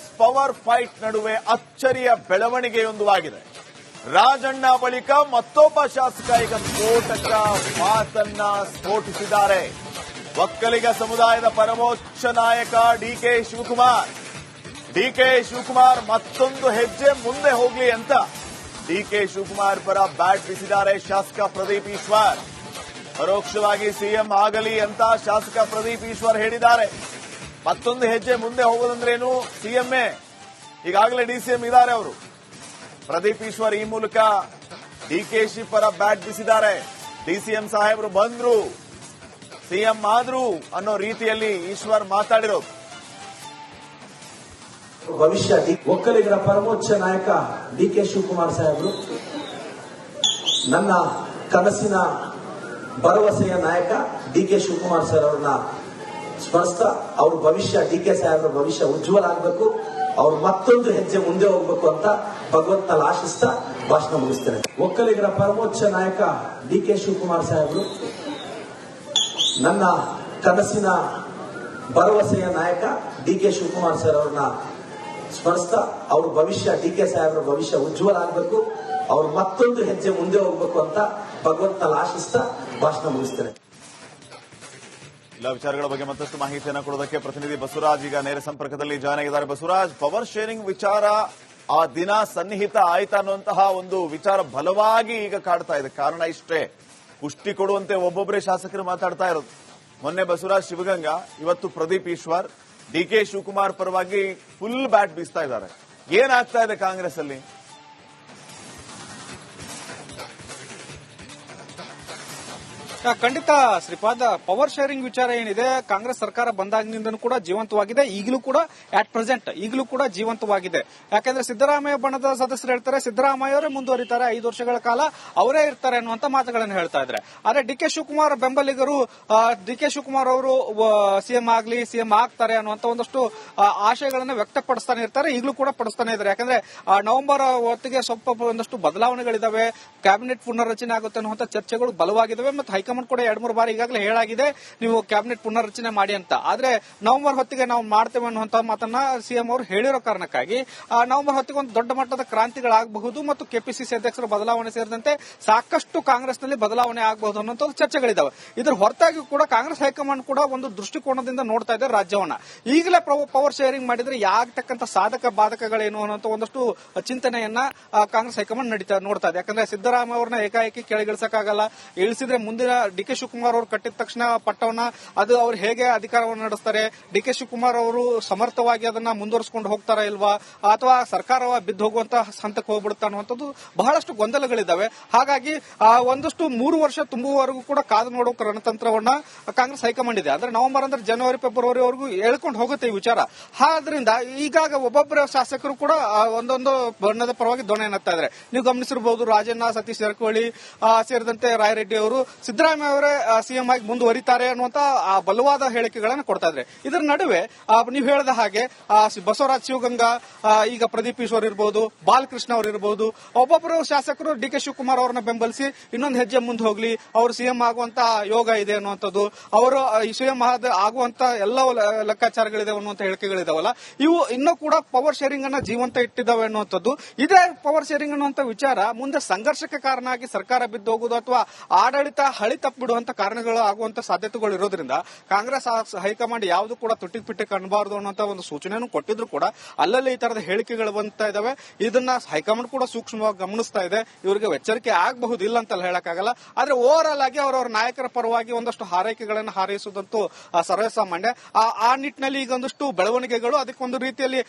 Congress power fight ನಡುವೆ ಅಚ್ಚರಿಯ ಬೆಳವಣಿಗೆಯೊಂದು ಆಗಿದೆ ರಾಜಣ್ಣ ಬಳಿಕ ಮತ್ತೊಬ್ಬ ಶಾಸಕ ಈಗ ಸ್ಫೋಟಕ ಮಾತನ್ನ ಸ್ಫೋಟಿಸಿದ್ದಾರೆ. ಒಕ್ಕಲಿಗ ಸಮುದಾಯದ ಪರಮೋಚ್ಚ ನಾಯಕ ಡಿಕೆ ಶಿವಕುಮಾರ್. ಡಿಕೆ ಶಿವಕುಮಾರ್ ಮತ್ತೊಂದು ಹೆಜ್ಜೆ ಮುಂದೆ ಹೋಗ್ಲಿ ಅಂತ ಡಿಕೆ ಶಿವಕುಮಾರ್ ಪರ ಬ್ಯಾಟ್ ಬೀಸಿದ್ದಾರೆ ಶಾಸಕ ಪ್ರದೀಪ್ ಈಶ್ವರ್. ಪರೋಕ್ಷವಾಗಿ ಸಿಎಂ ಆಗಲಿ ಅಂತ ಶಾಸಕ ಪ್ರದೀಪ್ ಈಶ್ವರ್ ಹೇಳಿದ್ದಾರೆ. ಮತ್ತೊಂದು ಹೆಜ್ಜೆ ಮುಂದೆ ಹೋಗೋದಂದ್ರೇನು? ಸಿಎಂಎ ಈಗಾಗಲೇ ಡಿಸಿಎಂ ಇದ್ದಾರೆ ಅವರು. ಪ್ರದೀಪ್ ಈಶ್ವರ್ ಈ ಮೂಲಕ ಡಿಕೆಶಿ ಪರ ಬ್ಯಾಟ್ ಬಿಸಿದ್ದಾರೆ. ಡಿಸಿಎಂ ಸಾಹೇಬರು ಬಂದ್ರು. ಸಿಎಂ ಆದ್ರು ಅನ್ನೋ ರೀತಿಯಲ್ಲಿ ಈಶ್ವರ್ ಮಾತಾಡಿರೋದು. ಭವಿಷ್ಯ ಡಿ- ಒಕ್ಕಲಿಗರ ಪರಮೋಚ್ಚ ನಾಯಕ ಡಿ ಕೆ ಶಿವಕುಮಾರ್ ಸಾಹೇಬರು. ನನ್ನ ಕನಸಿನ ಭರವಸೆಯ ನಾಯಕ ಡಿ ಕೆ ಶಿವಕುಮಾರ್ ಸರ್ ಅವ್ರನ್ನ ಸ್ಮರಿಸ್ತಾ ಅವ್ರ ಭವಿಷ್ಯ, ಡಿ ಕೆ ಸಾಹೇಬ್ರ ಭವಿಷ್ಯ ಉಜ್ವಲ ಆಗಬೇಕು. ಅವ್ರು ಮತ್ತೊಂದು ಹೆಜ್ಜೆ ಮುಂದೆ ಹೋಗ್ಬೇಕು ಅಂತ ಭಗವಂತನಲ್ಲಿ ಆಶಿಸ್ತಾ ಭಾಷಣ ಮುಗಿಸ್ತೇನೆ. ಒಕ್ಕಲಿಗರ ಪರಮೋಚ್ಚ ನಾಯಕ ಡಿ ಕೆ ಶಿವಕುಮಾರ್ ಸಾಹೇಬ್ರು, ನನ್ನ ಕನಸಿನ ಭರವಸೆಯ ನಾಯಕ ಡಿ ಕೆ ಶಿವಕುಮಾರ್ ಸರ್ ಅವ್ರನ್ನ ಸ್ಮರಿಸ್ತಾ ಅವ್ರ ಭವಿಷ್ಯ, ಡಿ ಕೆ ಸಾಹೇಬ್ರ ಭವಿಷ್ಯ ಉಜ್ವಲ ಆಗಬೇಕು. ಅವ್ರು ಮತ್ತೊಂದು ಹೆಜ್ಜೆ ಮುಂದೆ ಹೋಗ್ಬೇಕು ಅಂತ ಭಗವಂತನಲ್ಲಿ ಆಶಿಸ್ತಾ ಭಾಷಣ ಮುಗಿಸ್ತೇನೆ. ಎಲ್ಲ ವಿಚಾರಗಳ ಬಗ್ಗೆ ಮತ್ತಷ್ಟು ಮಾಹಿತಿಯನ್ನು ಕೊಡೋದಕ್ಕೆ ಪ್ರತಿನಿಧಿ ಬಸವರಾಜ್ ಈಗ ನೇರ ಸಂಪರ್ಕದಲ್ಲಿ ಜಾಯ್ನ್ ಆಗಿದ್ದಾರೆ. ಬಸವರಾಜ್, ಪವರ್ ಶೇರಿಂಗ್ ವಿಚಾರ ಆ ದಿನ ಸನ್ನಿಹಿತ ಆಯ್ತಾ ಅನ್ನುವಂತಹ ಒಂದು ವಿಚಾರ ಬಲವಾಗಿ ಈಗ ಕಾಡ್ತಾ ಇದೆ. ಕಾರಣ ಇಷ್ಟೇ. ಪುಷ್ಟಿ ಕೊಡುವಂತೆ ಒಬ್ಬೊಬ್ಬರೇ ಶಾಸಕರು ಮಾತಾಡ್ತಾ ಇರೋದು. ಮೊನ್ನೆ ಬಸವರಾಜ್ ಶಿವಗಂಗಾ, ಇವತ್ತು ಪ್ರದೀಪ್ ಈಶ್ವರ್, ಡಿ ಕೆ ಶಿವಕುಮಾರ್ ಪರವಾಗಿ ಫುಲ್ ಬ್ಯಾಟ್ ಬೀಸ್ತಾ ಇದ್ದಾರೆ. ಏನಾಗ್ತಾ ಇದೆ ಕಾಂಗ್ರೆಸ್ ಅಲ್ಲಿ ಖಂಡಿತ ಶ್ರೀಪಾದ ಪವರ್ ಶೇರಿಂಗ್ ವಿಚಾರ ಏನಿದೆ, ಕಾಂಗ್ರೆಸ್ ಸರ್ಕಾರ ಬಂದಾಗಿನಿಂದನೂ ಕೂಡ ಜೀವಂತವಾಗಿದೆ, ಈಗಲೂ ಕೂಡ ಅಟ್ ಪ್ರೆಸೆಂಟ್ ಈಗಲೂ ಕೂಡ ಜೀವಂತವಾಗಿದೆ. ಯಾಕಂದ್ರೆ ಸಿದ್ದರಾಮಯ್ಯ ಬಣದ ಸದಸ್ಯರು ಹೇಳ್ತಾರೆ, ಸಿದ್ದರಾಮಯ್ಯ ಅವರೇ ಮುಂದುವರಿತಾರೆ, ಐದು ವರ್ಷಗಳ ಕಾಲ ಅವರೇ ಇರ್ತಾರೆ ಅನ್ನುವಂತ ಮಾತುಗಳನ್ನು ಹೇಳ್ತಾ ಇದ್ದಾರೆ. ಆದ್ರೆ ಡಿ ಕೆ ಶಿವಕುಮಾರ್ ಬೆಂಬಲಿಗರು ಡಿ ಕೆ ಶಿವಕುಮಾರ್ ಅವರು ಸಿಎಂ ಆಗ್ಲಿ ಸಿಎಂ ಆಗ್ತಾರೆ ಅನ್ನುವಂತ ಒಂದಷ್ಟು ಆಶಯಗಳನ್ನ ವ್ಯಕ್ತಪಡಿಸ್ತಾನೆ ಇರ್ತಾರೆ, ಈಗಲೂ ಕೂಡ ಪಡಿಸ್ತಾನೆ ಇದ್ದಾರೆ. ಯಾಕಂದ್ರೆ ನವೆಂಬರ್ ಹೊತ್ತಿಗೆ ಸ್ವಲ್ಪ ಒಂದಷ್ಟು ಬದಲಾವಣೆಗಳಿದಾವೆ, ಕ್ಯಾಬಿನೆಟ್ ಪುನರ್ರಚನೆ ಆಗುತ್ತೆ ಅನ್ನುವಂತ ಚರ್ಚೆಗಳು ಬಲವಾಗಿದ್ದಾವೆ ಮತ್ತು ಹೈಕಮಾಂಡ್ ಕೂಡ ಎರಡ್ ಮೂರು ಬಾರಿ ಈಗಾಗಲೇ ಹೇಳಾಗಿದೆ. ನೀವು ಕ್ಯಾಬಿನೆಟ್ ಪುನರ್ರಚನೆ ಮಾಡಿ ಅಂತ. ಆದ್ರೆ ನವೆಂಬರ್ ಹೊತ್ತಿಗೆ ನಾವು ಮಾಡ್ತೇವೆ ಅನ್ನುವಂತ ಮಾತನ್ನ ಸಿಎಂ ಅವರು ಹೇಳಿರೋ ಕಾರಣಕ್ಕಾಗಿ ನವೆಂಬರ್ ಹೊತ್ತಿಗೆ ಒಂದು ದೊಡ್ಡ ಮಟ್ಟದ ಕ್ರಾಂತಿಗಳಾಗಬಹುದು ಮತ್ತು ಕೆಪಿಸಿಸಿ ಅಧ್ಯಕ್ಷರ ಬದಲಾವಣೆ ಸೇರಿದಂತೆ ಸಾಕಷ್ಟು ಕಾಂಗ್ರೆಸ್ನಲ್ಲಿ ಬದಲಾವಣೆ ಆಗಬಹುದು ಅನ್ನೋಂಥ ಚರ್ಚೆಗಳಿದಾವೆ. ಇದ್ರ ಹೊರತಾಗಿ ಕೂಡ ಕಾಂಗ್ರೆಸ್ ಹೈಕಮಾಂಡ್ ಕೂಡ ಒಂದು ದೃಷ್ಟಿಕೋನದಿಂದ ನೋಡ್ತಾ ಇದೆ ರಾಜ್ಯವನ್ನ. ಈಗಲೇ ಪವರ್ ಶೇರಿಂಗ್ ಮಾಡಿದ್ರೆ ಯಾಗತಕ್ಕಂತ ಸಾಧಕ ಬಾಧಕಗಳೇನು ಅನ್ನೋಂಥ ಒಂದಷ್ಟು ಚಿಂತನೆಯನ್ನ ಕಾಂಗ್ರೆಸ್ ಹೈಕಮಾಂಡ್ ನಡೀತಾ, ನೋಡ್ತಾ ಇದೆ. ಯಾಕಂದ್ರೆ ಸಿದ್ದರಾಮಯ್ಯ ಅವ್ರನ್ನ ಏಕಾಏಕಿ ಕೆಳಗಿಳಿಸಕ್ಕಾಗಲ್ಲ. ಇಳಿಸಿದ್ರೆ ಮುಂದಿನ ಡಿ ಕೆ ಶಿವಕುಮಾರ್ ಅವರು ಕಟ್ಟಿದ ತಕ್ಷಣ ಪಟ್ಟವನ್ನ ಅದು ಅವ್ರು ಹೇಗೆ ಅಧಿಕಾರವನ್ನು ನಡೆಸ್ತಾರೆ? ಡಿ ಕೆ ಶಿವಕುಮಾರ್ ಅವರು ಸಮರ್ಥವಾಗಿ ಅದನ್ನ ಮುಂದುವರಿಸಿಕೊಂಡು ಹೋಗ್ತಾರಾ ಇಲ್ವಾ? ಅಥವಾ ಸರ್ಕಾರ ಬಿದ್ದು ಹೋಗುವಂತ ಹಂತಕ್ಕೆ ಹೋಗ್ಬಿಡುತ್ತ ಅನ್ನುವಂಥದ್ದು ಬಹಳಷ್ಟು ಗೊಂದಲಗಳಿದ್ದಾವೆ ಹಾಗಾಗಿ ಒಂದಷ್ಟು ಮೂರು ವರ್ಷ ತುಂಬುವವರೆಗೂ ಕೂಡ ಕಾದು ನೋಡೋ ರಣತಂತ್ರವನ್ನ ಕಾಂಗ್ರೆಸ್ ಹೈಕಮಾಂಡ್ ಇದೆ. ಅಂದ್ರೆ ನವೆಂಬರ್ ಅಂದ್ರೆ ಜನವರಿ, ಫೆಬ್ರವರಿ ವರೆಗೂ ಹೇಳ್ಕೊಂಡು ಹೋಗುತ್ತೆ ಈ ವಿಚಾರ. ಆದ್ರಿಂದ ಈಗಾಗ ಒಬ್ಬೊಬ್ಬರ ಶಾಸಕರು ಕೂಡ ಒಂದೊಂದು ಬಣ್ಣದ ಪರವಾಗಿ ದೊಣೆ ಎನ್ನುತ್ತಾ ಇದ್ದಾರೆ ನೀವು ಗಮನಿಸಿರಬಹುದು ರಾಜಣ್ಣ, ಸತೀಶ್ ಜಾರಕಿಹೊಳಿ ಸೇರಿದಂತೆ ರಾಯರೆಡ್ಡಿ ಅವರು ಸಿದ್ದರಾಮಯ್ಯ ಅವರೇ ಸಿಎಂ ಆಗಿ ಮುಂದುವರಿತಾರೆ ಅನ್ನುವಂತ ಬಲವಾದ ಹೇಳಿಕೆಗಳನ್ನು ಕೊಡ್ತಾ ಇದ್ರೆ ಇದರ ನಡುವೆ ನೀವು ಹೇಳಿದ ಹಾಗೆ ಬಸವರಾಜ್ ಶಿವಗಂಗಾ ಈಗ ಪ್ರದೀಪ್ ಈಶ್ವರ್ ಇರಬಹುದು ಬಾಲಕೃಷ್ಣ ಅವರು ಇರಬಹುದು ಒಬ್ಬೊಬ್ಬರು ಶಾಸಕರು ಡಿ ಕೆ ಶಿವಕುಮಾರ್ ಅವರನ್ನ ಬೆಂಬಲಿಸಿ ಇನ್ನೊಂದು ಹೆಜ್ಜೆ ಮುಂದೆ ಹೋಗ್ಲಿ, ಅವರು ಸಿಎಂ ಆಗುವಂತ ಯೋಗ ಇದೆ ಅನ್ನುವಂಥದ್ದು, ಅವರು ಸಿಎಂ ಆಗುವಂತ ಎಲ್ಲ ಲೆಕ್ಕಾಚಾರಗಳಿದೆ ಅನ್ನುವಂತ ಹೇಳಿಕೆಗಳಿದಾವಲ್ಲ, ಇವು ಇನ್ನೂ ಕೂಡ ಪವರ್ ಶೇರಿಂಗ್ ಅನ್ನ ಜೀವಂತ ಇಟ್ಟಿದ್ದಾವೆ ಅನ್ನುವಂಥದ್ದು. ಇದೇ ಪವರ್ ಶೇರಿಂಗ್ ಅನ್ನುವಂತ ವಿಚಾರ ಮುಂದೆ ಸಂಘರ್ಷಕ್ಕೆ ಕಾರಣ ಆಗಿ ಸರ್ಕಾರ ಬಿದ್ದು ಹೋಗುವುದು ಅಥವಾ ಆಡಳಿತ ಹಳಿ ತಪ್ಪಿಡುವಂತ ಕಾರಣಗಳು ಆಗುವಂತ ಸಾಧ್ಯತೆಗಳು ಇರೋದ್ರಿಂದ ಕಾಂಗ್ರೆಸ್ ಹೈಕಮಾಂಡ್ ಯಾವುದು ಕೂಡ ತುಟ್ಟಿ ಪಿಟ್ಟಿ ಕಾಣಬಾರದು ಅನ್ನೋ ಒಂದು ಸೂಚನೆಯನ್ನು ಕೊಟ್ಟಿದ್ರು ಕೂಡ ಅಲ್ಲಲ್ಲಿ ಈ ತರದ ಹೇಳಿಕೆಗಳು ಬಂತಾ ಇದಾವೆ. ಇದನ್ನ ಹೈಕಮಾಂಡ್ ಕೂಡ ಸೂಕ್ಷ್ಮವಾಗಿ ಗಮನಿಸ್ತಾ ಇದೆ. ಇವರಿಗೆ ಎಚ್ಚರಿಕೆ ಆಗಬಹುದು ಇಲ್ಲ ಅಂತ ಹೇಳಕ್ಕಾಗಲ್ಲ. ಆದ್ರೆ ಓವರ್ ಆಲ್ ಆಗಿ ಅವರವರ ನಾಯಕರ ಪರವಾಗಿ ಒಂದಷ್ಟು ಹಾರೈಕೆಗಳನ್ನು ಹಾರೈಸುವುದಂತೂ ಸರ್ವೇಸಾಮಾನ್ಯ ಆ ನಿಟ್ಟಿನಲ್ಲಿ ಈಗ ಒಂದಷ್ಟು ಬೆಳವಣಿಗೆಗಳು ಅದಕ್ಕೊಂದು ರೀತಿಯಲ್ಲಿ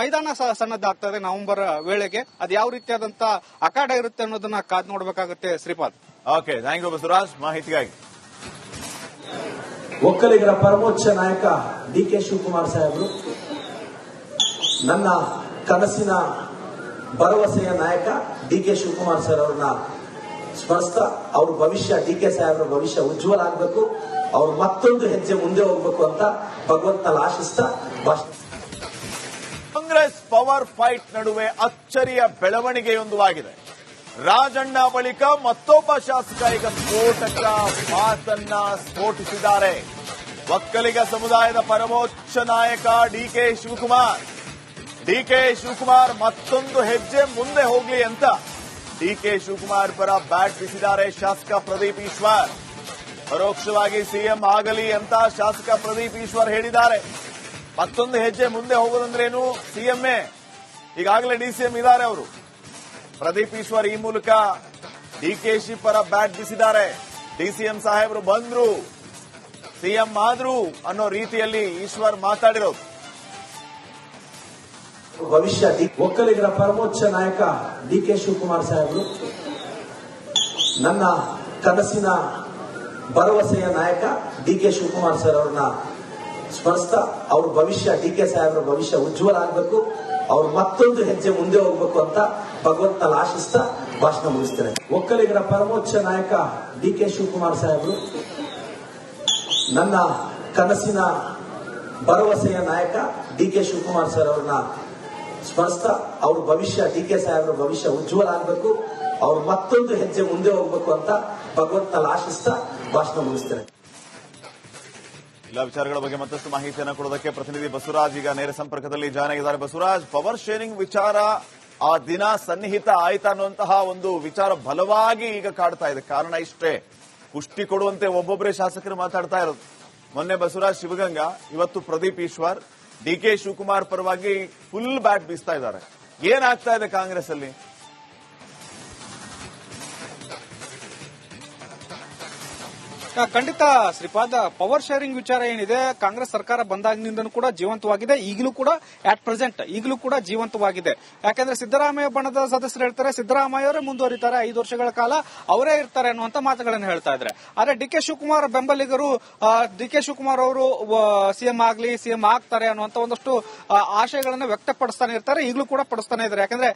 ಮೈದಾನ ಸಣ್ಣದಾಗ್ತದೆ ನವೆಂಬರ್ ವೇಳೆಗೆ. ಅದು ಯಾವ ರೀತಿಯಾದಂತ ಅಖಾಡ ಇರುತ್ತೆ ಅನ್ನೋದನ್ನ ಕಾದ್ ನೋಡಬೇಕಾಗುತ್ತೆ Shripad. Okay thank you Basavaraj ಮಾಹಿತಿಗಾಗಿ. ಒಕ್ಕಲಿಗರ ಪರಮೋಚ್ಚ ನಾಯಕ ಡಿ ಕೆ ಶಿವಕುಮಾರ್ ಸಾಹೇಬರು ನನ್ನ ಕನಸಿನ ಭರವಸೆಯ ನಾಯಕ ಡಿ ಕೆ ಶಿವಕುಮಾರ್ ಸರ್ ಅವ್ರನ್ನ ಸ್ಮರಿಸ್ತಾ ಅವ್ರ ಭವಿಷ್ಯ ಡಿ ಕೆ ಸಾಹೇಬ್ರ ಭವಿಷ್ಯ ಉಜ್ವಲ ಆಗಬೇಕು ಅವ್ರು ಮತ್ತೊಂದು ಹೆಜ್ಜೆ ಮುಂದೆ ಹೋಗ್ಬೇಕು ಅಂತ ಭಗವಂತನ ಆಶಿಸ್ತಾ ಕಾಂಗ್ರೆಸ್ ಪವರ್ ಫೈಟ್ ನಡುವೆ ಅಚ್ಚರಿಯ ಬೆಳವಣಿಗೆಯೊಂದು ಆಗಿದೆ. ರಾಜಣ್ಣ ಬಳಿಕ ಮತ್ತೊಬ್ಬ ಶಾಸಕ ಈಗ ಸ್ಫೋಟಕ ಮಾತನ್ನ ಸ್ಫೋಟಿಸಿದ್ದಾರೆ. ಒಕ್ಕಲಿಗ ಸಮುದಾಯದ ಪರಮೋಚ್ಚ ನಾಯಕ DK Shivakumar. D K Shivakumar ಮತ್ತೊಂದು ಹೆಜ್ಜೆ ಮುಂದೆ ಹೋಗ್ಲಿ ಅಂತ ಡಿ ಕೆ ಶಿವಕುಮಾರ್ ಪರ ಬ್ಯಾಟ್ ಬಿಸಿದ್ದಾರೆ ಶಾಸಕ ಪ್ರದೀಪ್ ಈಶ್ವರ್. ಪರೋಕ್ಷವಾಗಿ ಸಿಎಂ ಆಗಲಿ ಅಂತ ಶಾಸಕ ಪ್ರದೀಪ್ ಈಶ್ವರ್ ಹೇಳಿದ್ದಾರೆ. ಮತ್ತೊಂದು ಹೆಜ್ಜೆ ಮುಂದೆ ಹೋಗೋದಂದ್ರೇನು ಸಿಎಂಎ ಈಗಾಗಲೇ ಡಿಸಿಎಂ ಇದ್ದಾರೆ ಅವರು. ಪ್ರದೀಪ್ ಈಶ್ವರ್ ಈ ಮೂಲಕ ಡಿಕೆಶಿ ಪರ ಬ್ಯಾಟ್ ಬಿಸಿದ್ದಾರೆ. ಡಿಸಿಎಂ ಸಾಹೇಬರು ಬಂದ್ರು. ಸಿಎಂ ಆದ್ರು ಅನ್ನೋ ರೀತಿಯಲ್ಲಿ ಈಶ್ವರ್ ಮಾತಾಡಿರೋದು. ಭವಿಷ್ಯ ಒಕ್ಕಲಿಗರ ಪರಮೋಚ್ಚ ನಾಯಕ ಡಿ ಕೆ ಶಿವಕುಮಾರ್ ಸಾಹೇಬರು. ನನ್ನ ಕನಸಿನ ಭರವಸೆಯ ನಾಯಕ ಡಿ ಕೆ ಶಿವಕುಮಾರ್ ಸರ್ ಅವ್ರನ್ನ ಸ್ಮರಿಸ್ತಾ. ಅವ್ರ ಭವಿಷ್ಯ ಡಿ ಕೆ ಸಾಹೇಬ್ರ ಭವಿಷ್ಯ ಉಜ್ವಲ ಆಗ್ಬೇಕು. ಅವ್ರು ಮತ್ತೊಂದು ಹೆಜ್ಜೆ ಮುಂದೆ ಹೋಗ್ಬೇಕು ಅಂತ ಭಗವಂತನಲ್ಲಿ ಆಶಿಸ್ತಾ ಭಾಷಣ ಮುಗಿಸ್ತಾರೆ. ಒಕ್ಕಲಿಗರ ಪರಮೋಚ್ಚ ನಾಯಕ ಡಿ ಕೆ ಶಿವಕುಮಾರ್ ಸಾಹೇಬರು, ನನ್ನ ಕನಸಿನ ಭರವಸೆಯ ನಾಯಕ ಡಿ ಕೆ ಶಿವಕುಮಾರ್ ಸರ್ ಅವ್ರನ್ನ ಸ್ಮರಿಸ್ತಾ. ಅವ್ರ ಭವಿಷ್ಯ ಡಿ ಕೆ ಸಾಹೇಬ್ರ ಭವಿಷ್ಯ ಉಜ್ವಲ ಆಗ್ಬೇಕು. ಅವ್ರು ಮತ್ತೊಂದು ಹೆಜ್ಜೆ ಮುಂದೆ ಹೋಗ್ಬೇಕು ಅಂತ ಭಗವಂತನಲ್ಲಿ ಆಶಿಸ್ತಾ ಭಾಷಣ ಮುಗಿಸ್ತಾರೆ. ಎಲ್ಲ ವಿಚಾರಗಳ ಬಗ್ಗೆ ಮತ್ತಷ್ಟು ಮಾಹಿತಿಯನ್ನು ಕೊಡೋದಕ್ಕೆ ಪ್ರತಿನಿಧಿ ಬಸವರಾಜ್, ಈಗ ನೇರ ಸಂಪರ್ಕದಲ್ಲಿ ಜಾಯ್ನ್ ಆಗಿದ್ದಾರೆ ಬಸವರಾಜ್, ಪವರ್ ಶೇರಿಂಗ್ ವಿಚಾರ ಆ ದಿನ ಸನ್ನಿಹಿತ ಆಯ್ತಾ ಅನ್ನುವಂತಹ ಒಂದು ವಿಚಾರ ಬಲವಾಗಿ ಈಗ ಕಾಡ್ತಾ ಇದೆ. ಕಾರಣ ಇಷ್ಟೇ. ಪುಷ್ಟಿ ಕೊಡುವಂತೆ ಒಬ್ಬೊಬ್ಬರೇ ಶಾಸಕರು ಮಾತಾಡ್ತಾ ಇರೋದು. ಮೊನ್ನೆ ಬಸವರಾಜ್ ಶಿವಗಂಗಾ, ಇವತ್ತು ಪ್ರದೀಪ್ ಈಶ್ವರ್, ಡಿ ಕೆ ಶಿವಕುಮಾರ್ ಪರವಾಗಿ ಫುಲ್ ಬ್ಯಾಟ್ ಬೀಸ್ತಾ ಇದ್ದಾರೆ. ಏನಾಗ್ತಾ ಇದೆ ಕಾಂಗ್ರೆಸ್ ಅಲ್ಲಿ ಖಂಡಿತ ಶ್ರೀಪಾದ ಪವರ್ ಶೇರಿಂಗ್ ವಿಚಾರ ಏನಿದೆ, ಕಾಂಗ್ರೆಸ್ ಸರ್ಕಾರ ಬಂದಾಗಿನಿಂದನೂ ಕೂಡ ಜೀವಂತವಾಗಿದೆ, ಈಗಲೂ ಕೂಡ ಅಟ್ ಪ್ರೆಸೆಂಟ್ ಈಗಲೂ ಕೂಡ ಜೀವಂತವಾಗಿದೆ. ಯಾಕಂದ್ರೆ ಸಿದ್ದರಾಮಯ್ಯ ಬಣದ ಸದಸ್ಯರು ಹೇಳ್ತಾರೆ, ಸಿದ್ದರಾಮಯ್ಯ ಅವರೇ ಮುಂದುವರಿತಾರೆ ಐದು ವರ್ಷಗಳ ಕಾಲ, ಅವರೇ ಇರ್ತಾರೆ ಅನ್ನುವಂತ ಮಾತುಗಳನ್ನು ಹೇಳ್ತಾ ಇದ್ದಾರೆ. ಆದ್ರೆ ಡಿ ಕೆ ಶಿವಕುಮಾರ್ ಬೆಂಬಲಿಗರು ಡಿ ಕೆ ಶಿವಕುಮಾರ್ ಅವರು ಸಿಎಂ ಆಗ್ಲಿ ಸಿಎಂ ಆಗ್ತಾರೆ ಅನ್ನುವಂತ ಒಂದಷ್ಟು ಆಶಯಗಳನ್ನು ವ್ಯಕ್ತಪಡಿಸ್ತಾನೆ ಇರ್ತಾರೆ, ಈಗಲೂ ಕೂಡ ಪಡಿಸ್ತಾನೆ ಇದ್ದಾರೆ. ಯಾಕಂದ್ರೆ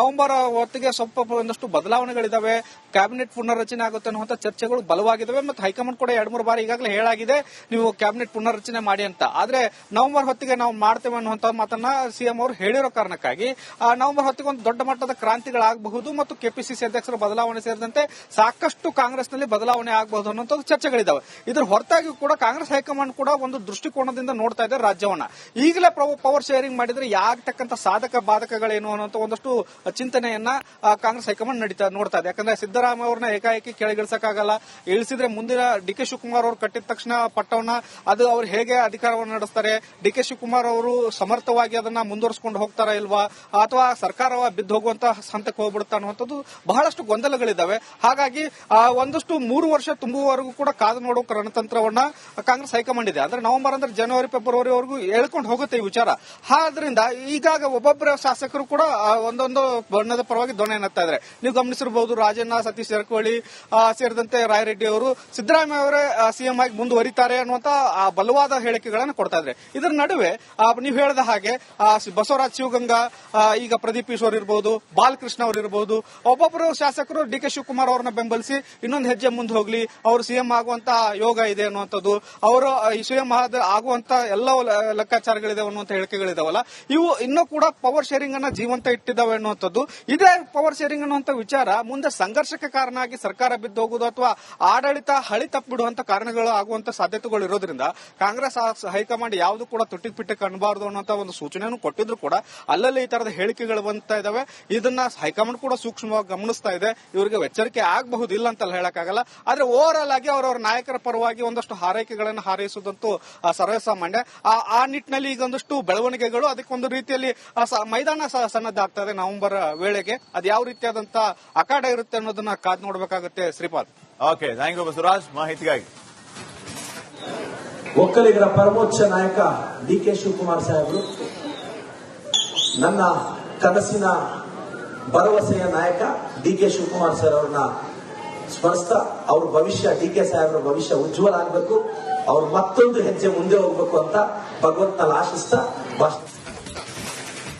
ನವೆಂಬರ್ ಹೊತ್ತಿಗೆ ಸ್ವಲ್ಪ ಒಂದಷ್ಟು ಬದಲಾವಣೆಗಳಿದಾವೆ, ಕ್ಯಾಬಿನೆಟ್ ಪುನರ್ರಚನೆ ಆಗುತ್ತೆ ಅನ್ನುವಂತ ಚರ್ಚೆಗಳು ಬಲವಾಗಿದ್ದಾವೆ ಮತ್ತು ಹೈಕಮಾಂಡ್ ಕೂಡ ಎರಡ್ ಮೂರು ಬಾರಿ ಈಗಾಗಲೇ ಹೇಳಾಗಿದೆ. ನೀವು ಕ್ಯಾಬಿನೆಟ್ ಪುನರ್ರಚನೆ ಮಾಡಿ ಅಂತ. ಆದ್ರೆ ನವೆಂಬರ್ ಹೊತ್ತಿಗೆ ನಾವು ಮಾಡ್ತೇವೆ ಅನ್ನುವಂತ ಮಾತನ್ನ ಸಿಎಂ ಅವರು ಹೇಳಿರೋ ಕಾರಣಕ್ಕಾಗಿ ನವೆಂಬರ್ ಹೊತ್ತಿಗೆ ಒಂದು ದೊಡ್ಡ ಮಟ್ಟದ ಕ್ರಾಂತಿಗಳಾಗಬಹುದು ಮತ್ತು ಕೆಪಿಸಿಸಿ ಅಧ್ಯಕ್ಷರ ಬದಲಾವಣೆ ಸೇರಿದಂತೆ ಸಾಕಷ್ಟು ಕಾಂಗ್ರೆಸ್ನಲ್ಲಿ ಬದಲಾವಣೆ ಆಗಬಹುದು ಅನ್ನುವಂತ ಚರ್ಚೆಗಳಿದಾವೆ. ಇದ್ರ ಹೊರತಾಗಿ ಕೂಡ ಕಾಂಗ್ರೆಸ್ ಹೈಕಮಾಂಡ್ ಕೂಡ ಒಂದು ದೃಷ್ಟಿಕೋನದಿಂದ ನೋಡ್ತಾ ಇದೆ ರಾಜ್ಯವನ್ನ. ಈಗಲೇ ಪವರ್ ಶೇರಿಂಗ್ ಮಾಡಿದ್ರೆ ಯಾಗತಕ್ಕಂತ ಸಾಧಕ ಬಾಧಕಗಳೇನು ಅನ್ನುವಂತ ಒಂದಷ್ಟು ಚಿಂತನೆಯನ್ನ ಕಾಂಗ್ರೆಸ್ ಹೈಕಮಾಂಡ್ ನಡೀತಾ, ನೋಡ್ತಾ ಇದೆ. ಯಾಕಂದ್ರೆ ಸಿದ್ದರಾಮಯ್ಯ ಅವ್ರನ್ನ ಏಕಾಏಕಿ ಕೆಳಗಿಳಿಸಕ್ಕಾಗಲ್ಲ. ಇಳಿಸಿದ್ರೆ ಮುಂದಿನ ಡಿ ಕೆ ಶಿವಕುಮಾರ್ ಅವರು ಕಟ್ಟಿದ ತಕ್ಷಣ ಪಟ್ಟವನ್ನ ಅದು ಅವ್ರು ಹೇಗೆ ಅಧಿಕಾರವನ್ನು ನಡೆಸ್ತಾರೆ? ಡಿ ಕೆ ಶಿವಕುಮಾರ್ ಅವರು ಸಮರ್ಥವಾಗಿ ಅದನ್ನ ಮುಂದುವರಿಸಿಕೊಂಡು ಹೋಗ್ತಾರಾ ಇಲ್ವಾ? ಅಥವಾ ಸರ್ಕಾರ ಬಿದ್ದು ಹೋಗುವಂತ ಹಂತಕ್ಕೆ ಹೋಗ್ಬಿಡುತ್ತ ಅನ್ನುವಂಥದ್ದು ಬಹಳಷ್ಟು ಗೊಂದಲಗಳಿದ್ದಾವೆ. ಹಾಗಾಗಿ ಒಂದಷ್ಟು ಮೂರು ವರ್ಷ ತುಂಬುವವರೆಗೂ ಕೂಡ ಕಾದು ನೋಡುವ ರಣತಂತ್ರವನ್ನ ಕಾಂಗ್ರೆಸ್ ಹೈಕಮಾಂಡ್ ಇದೆ. ಅಂದ್ರೆ ನವೆಂಬರ್ ಅಂದ್ರೆ ಜನವರಿ ಫೆಬ್ರವರಿವರೆಗೂ ಹೇಳ್ಕೊಂಡು ಹೋಗುತ್ತೆ ಈ ವಿಚಾರ. ಆದ್ರಿಂದ ಈಗಾಗ ಒಬ್ಬೊಬ್ಬರ ಶಾಸಕರು ಕೂಡ ಒಂದೊಂದು ಬಣ್ಣದ ಪರವಾಗಿ ಧ್ವನಿ ಎನ್ನುತ್ತಾ ಇದ್ದಾರೆ ನೀವು ಗಮನಿಸಿರಬಹುದು ರಾಜಣ್ಣ, ಸತೀಶ್ ಜಾರಕಿಹೊಳಿ ಸೇರಿದಂತೆ ರಾಯರೆಡ್ಡಿ ಅವರು, ಸಿದ್ದರಾಮಯ್ಯ ಅವರೇ ಸಿಎಂ ಆಗಿ ಮುಂದುವರಿತಾರೆ ಅನ್ನುವಂತ ಬಲವಾದ ಹೇಳಿಕೆಗಳನ್ನು ಕೊಡ್ತಾ ಇದ್ರೆ ಇದರ ನಡುವೆ ನೀವು ಹೇಳಿದ ಹಾಗೆ ಬಸವರಾಜ್ ಶಿವಗಂಗಾ ಈಗ ಪ್ರದೀಪ್ ಈಶ್ವರ್ ಇರಬಹುದು ಬಾಲಕೃಷ್ಣ ಅವರು ಇರಬಹುದು ಒಬ್ಬೊಬ್ಬರು ಶಾಸಕರು ಡಿ ಕೆ ಶಿವಕುಮಾರ್ ಅವರನ್ನ ಬೆಂಬಲಿಸಿ ಇನ್ನೊಂದು ಹೆಜ್ಜೆ ಮುಂದೆ ಹೋಗ್ಲಿ, ಅವರು ಸಿಎಂ ಆಗುವಂತ ಯೋಗ ಇದೆ ಅನ್ನುವಂಥದ್ದು, ಅವರು ಸಿಎಂ ಆಗುವಂತ ಎಲ್ಲ ಲೆಕ್ಕಾಚಾರಗಳಿದೆ ಅನ್ನುವಂತ ಹೇಳಿಕೆಗಳಿದಾವಲ್ಲ, ಇವು ಇನ್ನೂ ಕೂಡ ಪವರ್ ಶೇರಿಂಗ್ ಅನ್ನ ಜೀವಂತ ಇಟ್ಟಿದ್ದಾವೆ ಅನ್ನುವಂಥದ್ದು. ಇದೇ ಪವರ್ ಶೇರಿಂಗ್ ಅನ್ನುವಂಥ ವಿಚಾರ ಮುಂದೆ ಸಂಘರ್ಷಕ್ಕೆ ಕಾರಣ ಆಗಿ ಸರ್ಕಾರ ಬಿದ್ದು ಹೋಗುವುದು ಅಥವಾ ಆಡಳಿತ ಹಳಿ ತಪ್ಪಿಬಿಡುವಂತ ಕಾರಣಗಳು ಆಗುವಂತ ಸಾಧ್ಯತೆಗಳು ಇರೋದ್ರಿಂದ ಕಾಂಗ್ರೆಸ್ ಹೈಕಮಾಂಡ್ ಯಾವುದು ಕೂಡ ತುಟ್ಟಿಗೆ ಪಿಟ್ಟಕ್ಕೆ ಅನ್ನಬಾರದು ಅನ್ನೋ ಒಂದು ಸೂಚನೆಯನ್ನು ಕೊಟ್ಟಿದ್ರು ಕೂಡ ಅಲ್ಲಲ್ಲಿ ಈ ತರದ ಹೇಳಿಕೆಗಳು ಬಂತಾ ಇದಾವೆ. ಇದನ್ನ ಹೈಕಮಾಂಡ್ ಕೂಡ ಸೂಕ್ಷ್ಮವಾಗಿ ಗಮನಿಸ್ತಾ ಇದೆ. ಇವರಿಗೆ ಎಚ್ಚರಿಕೆ ಆಗಬಹುದು ಇಲ್ಲ ಅಂತ ಹೇಳಕ್ಕಾಗಲ್ಲ. ಆದ್ರೆ ಓವರ್ ಆಲ್ ಆಗಿ ಅವರವರ ನಾಯಕರ ಪರವಾಗಿ ಒಂದಷ್ಟು ಹಾರೈಕೆಗಳನ್ನು ಹಾರೈಸುವುದಂತೂ ಸರ್ವೇಸಾಮಾನ್ಯ. ಆ ನಿಟ್ಟಿನಲ್ಲಿ ಈಗ ಒಂದಷ್ಟು ಬೆಳವಣಿಗೆಗಳು ಅದಕ್ಕೊಂದು ರೀತಿಯಲ್ಲಿ ಮೈದಾನ ಸನ್ನದ್ಧ ಇದೆ ನವೆಂಬರ್ ವೇಳೆಗೆ. ಅದು ಯಾವ ರೀತಿಯಾದಂತಹ ಅಖಾಡ ಇರುತ್ತೆ ಅನ್ನೋದನ್ನ ಕಾದ್ ನೋಡಬೇಕಾಗುತ್ತೆ Shripad. Okay thank you Basavaraj ಮಾಹಿತಿಗಾಗಿ ಒಕ್ಕಲಿಗರ ಪರಮೋಚ್ಚ ನಾಯಕ ಡಿ ಕೆ ಶಿವಕುಮಾರ್ ಸಾಹೇಬರು, ನನ್ನ ಕನಸಿನ ಭರವಸೆಯ ನಾಯಕ ಡಿ ಕೆ ಶಿವಕುಮಾರ್ ಸರ್ ಅವ್ರನ್ನ ಸ್ಮರಿಸ್ತಾ. ಅವ್ರ ಭವಿಷ್ಯ ಡಿ ಕೆ ಸಾಹೇಬ್ರ ಭವಿಷ್ಯ ಉಜ್ವಲ ಆಗ್ಬೇಕು. ಅವ್ರು ಮತ್ತೊಂದು ಹೆಜ್ಜೆ ಮುಂದೆ ಹೋಗ್ಬೇಕು ಅಂತ ಭಗವಂತನಲ್ಲಿ ಆಶಿಸ್ತಾ.